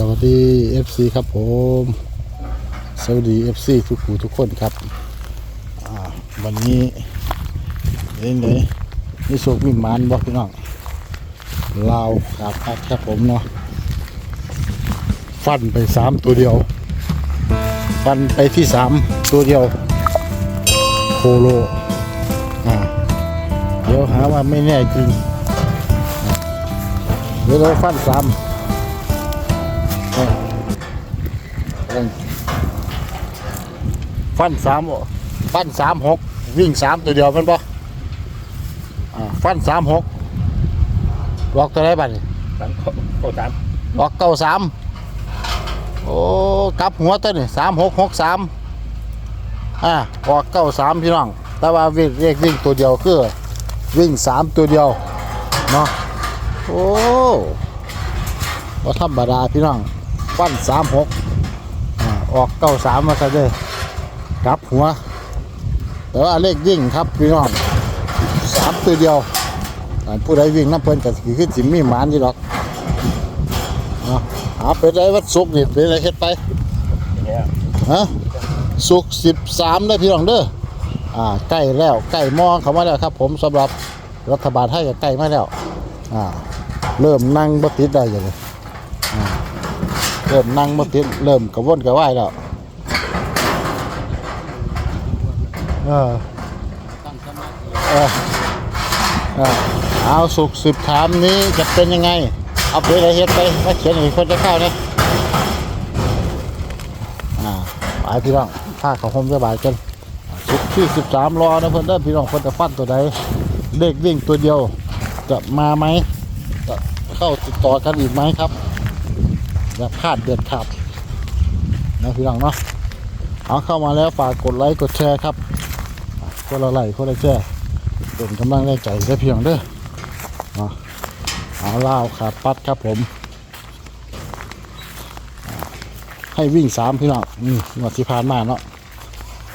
สวัสดี FC ครับผม สวัสดี FC ทุกผู้ทุกคนครับวันนี้เล่นเลยนี่โชคมีมานบอกพี่น้องลาวครับครับครับผมเนาะฟันไปสามตัวเดียว ฟันไปที่สามตัวเดียวโคโลอ่าเดี๋ยวหาว่าไม่แน่จริงเดี๋ยวเราฟันสาม ฟันสามฟันสามหกวิ่งสามตัวเดียวแมันปะอ่าฟันสามหกบอกตัวไหนบ้างสามข้อข้อสามบอกเก้าสามโอ้กลับหัวตัวนี่สามหกหกสามอ่าบอกเก้าสามพี่น้อง แต่ว่าวิ่งเรียกวิ่งตัวเดียวคือวิ่งสามตัวเดียวเนาะโอ้ก็ธรรมดาพี่น้องฟันสามหก อ่าออกเก้าสามมาซะเลยกลับหัว แต่ว่าเลขวิ่งครับพี่น้องสามตัวเดียวอ่าผู้ใดวิ่งน้ำเพลินกับขึ้นสิมีหมานอยู่หรอกเอาหาไปได้วัดสุกร์นี่เป็นอะไรเฮ็ดไปอย่างเงี้ยฮะสุกสิบสามได้พี่น้องเด้ออ่าใกล้แล้วใกล้มองเขามาแล้วครับ ผมสำหรับรัฐบาลให้กับใกล้มาแล้วอ่าเริ่มนั่งบ่ติดได้อย่างเลยอ่า เริ่มนั่งบ่ติดเริ่มกระวนกระวายแล้วเออเออเออเอาสุกสิบถามนี้จะเป็นยังไง เอาไปอะไรเฮ็ดไปมาเขียนให้คนจะเข้าเนี่ยอ่าไปพี่น้องผ้าเขาห่มสบายกันสุกที่สิบสามรอนะเพื่อนเด้อพี่น้องเพื่อนจะฟันตัวใดเลขวิ่งตัวเดียวจะมาไหมจะเข้าติดต่อกันอีกไหมครับ อย่าพลาดเด็ดขาดนะพี่น้องเนาะเอาเข้ามาแล้วฝากกดไลค์กดแชร์ครับคนละไหลคนละแจ้เป็นกำลังแรงใจได้เพียงเด้อเอาเอาล่าวขาดปัดครับผม ให้วิ่งสามพี่น้องนี่งวดที่ผ่านมาเนาะ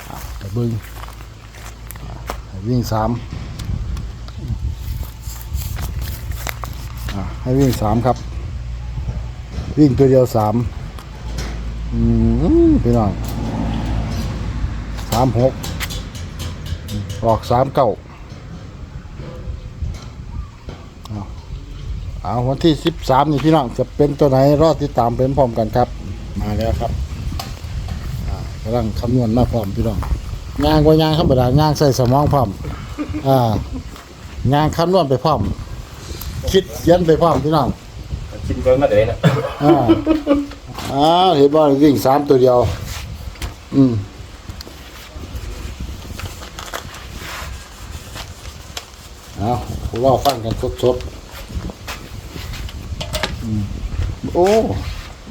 อ่าไปเบึงให้วิ่งสามให้วิ่งสามครับ วิ่งตัวเดียวสามพี่น้องสามหกออกสามเก้าเอาวันที่สิบสามนี่พี่น้องจะเป็นตัวไหนรอดติดตามเป็นพร้อมกันครับ มาแล้วครับกำลังคำนวณมาพร้อมพี่น้องงานกว่างานธรรมดางานใส่สมองพร้อมอ่างานคำนวณไปพร้อม คิดเยันไปพร้อมพี่น้อง คิดเพิ่มมาเลยนะอ่าอ่าเห็นว่าวิ่งสามตัวเดียว อืมเอาเราฟังกันสดๆอืมโอ้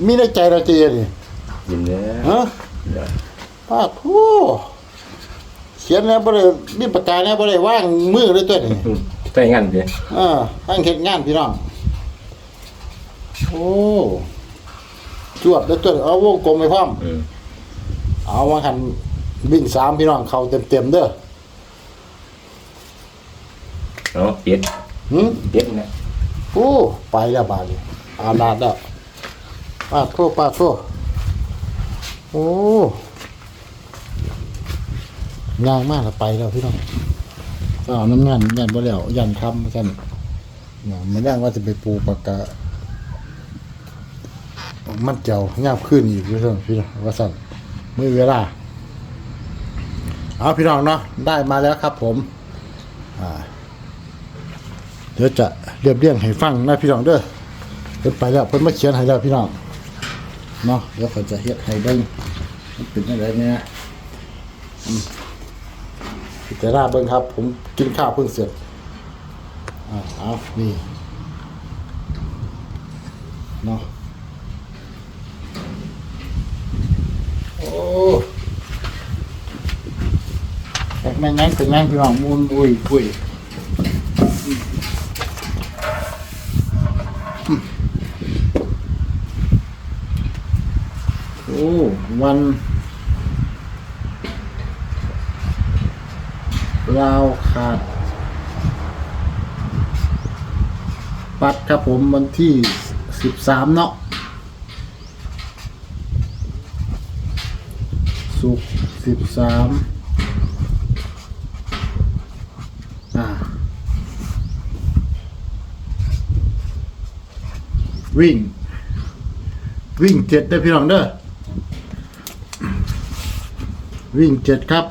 มีในใจเราเจียนี่ยิ้มเลยฮะป้าทูเขียนแล้วบ่ได้มีปากกาแล้วบ่ได้ว่างมือเลยตัวนี้ไปงั้นดิอ่าตั้งเฮ็ดงานพี่น้อง โอ้จวดแล้วตัวนี้เอาวงกลมไปพร้อมอืมเอามาหันวิ่งสามพี่น้องเข้าเต็มๆเด้อเนาะเจ็ดหืมเจ็ดนะโอ้ไปแล้วบาดนี้อาลาดแล้วปาดโทษปาดโทษโอ้ยางมากแล้วไปแล้วพี่น้องเอาน้ำงานยันบ่แล้วยันคำกันเนี่ยมันย่างว่าจะไปปูปากกา มันเจ้าย่ามขึ้นอีกพี่น้องพี่น้องว่าสั่นไม่เวลาเอาพี่น้องเนาะได้มาแล้วครับผมเดี๋ยวจะเรียบเรียงให้ฟังนะพี่น้องเด้อเพิ่นไปแล้วเพิ่นมาเขียนให้แล้วพี่น้องเนาะเดี๋ยวเขาจะเฮ็ดให้เบิ่งมันเป็นจังไดเนี่ยพิจารณาเบิ่งครับ ผมกินข้าวเพิ่งเสร็จอ่าเอานี่เนาะากแม่งั้นเป็นงั้นพี่น้องมูลบุยบุยโอ้วันลาวขาด ปัดครับผมวันที่สิบสามเนาะสุกสิบสาม วิ่ง วิ่งเจ็ดได้พี่น้องเด้อวิ่งเจ็ดครับ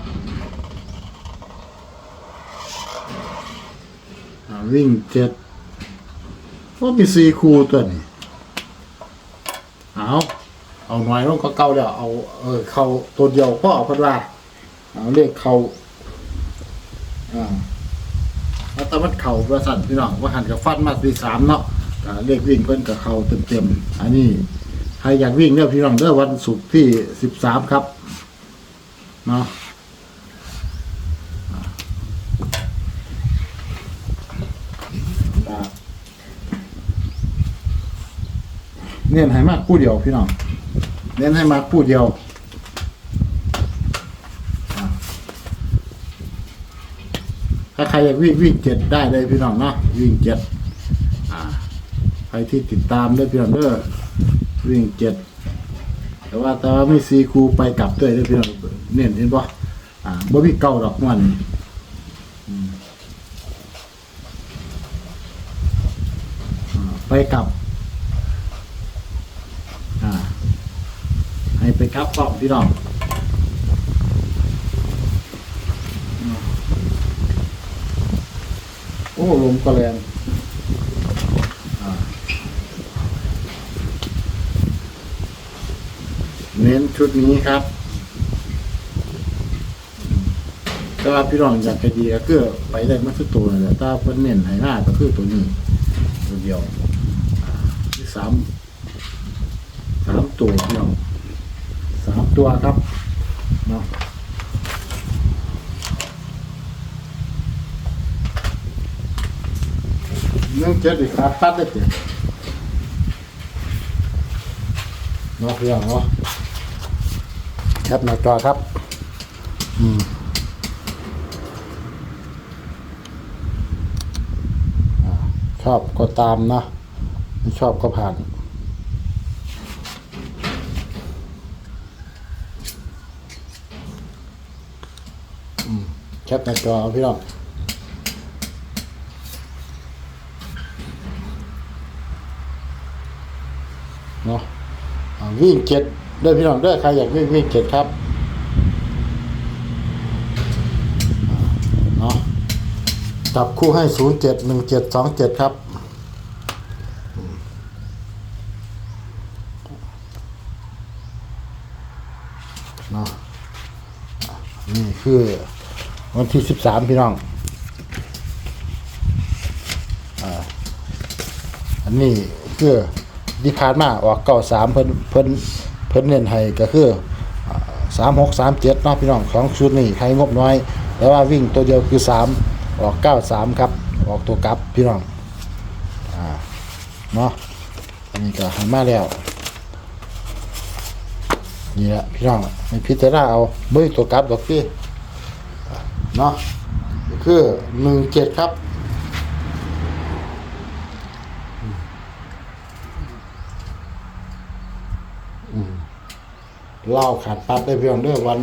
วิ่งเจ็ดว่ามีสี่คู่ตัวนี้เอาเอาหน่อยลงก็เก่าแล้วเอาเออเขาตัวเดียวพ่อเอาพัดว่าเอาเรียกเขาอ่าแล้วแตะมันเข่าประสันพี่น้องว่าหันกับฟันมาสี่สามเนาะ อ่าเรียกวิ่งเพิ่นกับเขาเต็มๆอันนี้ใครอยากวิ่งเด้อพี่น้องเด้อวันศุกร์ที่สิบสามครับเนาะเน้นให้มากคู่เดียวพี่น้อง เน้นให้มากคู่เดียวถ้าใครอยากวิ่งวิ่งเจ็ดได้เลยพี่น้องเนาะวิ่งเจ็ด ใครที่ติดตามด้วยพี่น้องเด้อวิ่งเจ็ดแต่ว่าแต่ว่าไม่ซีครูไปกลับด้วยด้อพี่น้องเน้นเห็นปะอ่าบ่มีเก่าดอกมันไปกลับ อ่า ให้ไปกลับกล่อพี่น้อง โอ้ลมก็แรงอ่า เน้นชุดนี้ครับแต่ว่าพี่น้องอยากจะดีก็คือไปได้มาสุดตัวเลยถ้าเพิ่นเน้นให้หน้าก็คือตัวนี้ตัวเดียวอ่ามีสามสามตัวพี่น้องสามตัวครับเนาะเนื่องเจ็ดอีกครับตัดได้เจ็ดเนาะพี่น้องเนาะ แคปหน้าจอครับ อืมชอบก็ตามนะ ไม่ชอบก็ผ่านแคปหน้าจอพี่น้องเนาะวิ่งเจ็ด เด้อพี่น้องเด้อใครอยากวิ่งวิ่งเจ็ดครับเนาะจับคู่ให้ศูนย์เจ็ดหนึ่งเจ็ดสองเจ็ดครับเนาะอะนี่คือ วันที่สิบสามพี่น้องอ่าอันนี้คือที่ผ่านมาออกเก้าสามเพิ่นเพิ่น เพิ่นเน้นให้ก็คือสามหกสามเจ็ดเนาะพี่น้องของชุดนี้ใครงบน้อย แต่ว่าวิ่งตัวเดียวคือสามออกเก้าสามครับ ออกตัวกลับพี่น้องอ่าเนาะอันนี้ก็หันมาแล้วนี่แหละพี่น้องไม่พิจารณาเอาเบื่ตัวกลับดอกพี่เนาะคือหนึ่งเจ็ดครับ เล่าขาดปัดได้เพียงเด้อวัน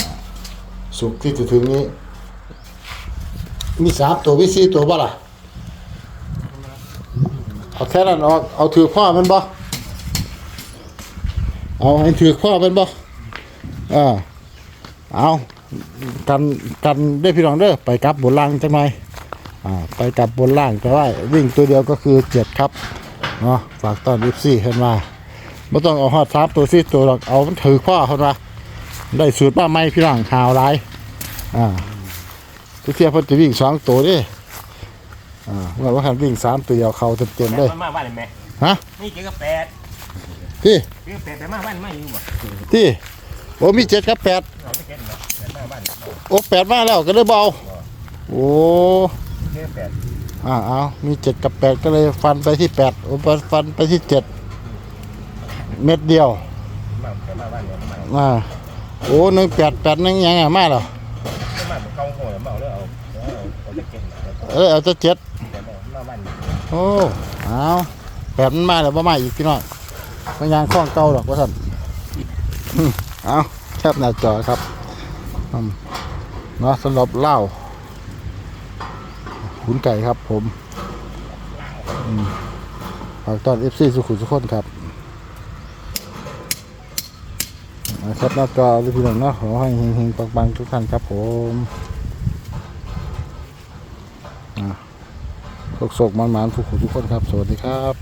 อ่าศุกร์ที่จะถึงนี้ มีสามตัวมีสี่ตัวบ่ล่ะ เอาแค่นั้นออกเอาถือข้อมันบ่เอาให้ถือข้อมันบ่อ่าเอากันกันได้พี่น้องเด้อไปกลับบนล่างจังไหมอ่าไปกลับบนล่างแต่ว่าวิ่งตัวเดียวก็คือเจ็ดครับเนาะฝากตอนยิซี่ขึ้นมา ไม่ต้องเอาฮอดสามตัวสี่ตัวหรอกเอามันถือข้อขึ้นมาได้สูตรมาใหม่พี่น้องหาวไรอ่าทุกเที่ยเพิ่นจะวิ่งสองตัวเดิอ่าเมื่อว่าคันวิ่งสามตัวเดียวเขาเต็มๆเลยมามาบ้านเลยไหมฮะนี่เจ๊กับแปดที่เจ๊กับแปดไปมาบ้านไม่อยู่บ่ที่โอ้มีเจ็ดกับแปดเราจะเก็ตเนาะแปดมาบ้านโอ้แปดมาแล้วก็เลยเบาโอ้เจ๊กับแปดอ่าเอามีเจ็ดกับแปดก็เลยฟันไปที่แปดโอ้ฟันไปที่เจ็ด เม็ดเดียวมาแปดมาบ้านเนี่ยมาอ่าโอ้หนึ่งแปดแปดหนึ่งยังไงมาแล้วมาเกาหัวเมาแล้วเอาเอาจะเก็ตเออเอาจะเจ็ดมาบ้านโอ้เอาแปดมันมาแล้วบ่มาอีกพี่น้องมันยังคล้องเก่าหรอกว่าท่านอืมเอาแคปหน้าจอครับอืมเนาะสำหรับเหล้าขุนไก่ครับผมอืมฝากต้อนเอฟซีสุขุมสุขคนครับ นะครับหน้าจอหรือพี่น้องเนาะขอให้เฮงๆปังๆทุกท่านครับผมอะโศกๆมันๆทุกคนทุกคนครับ สวัสดีครับ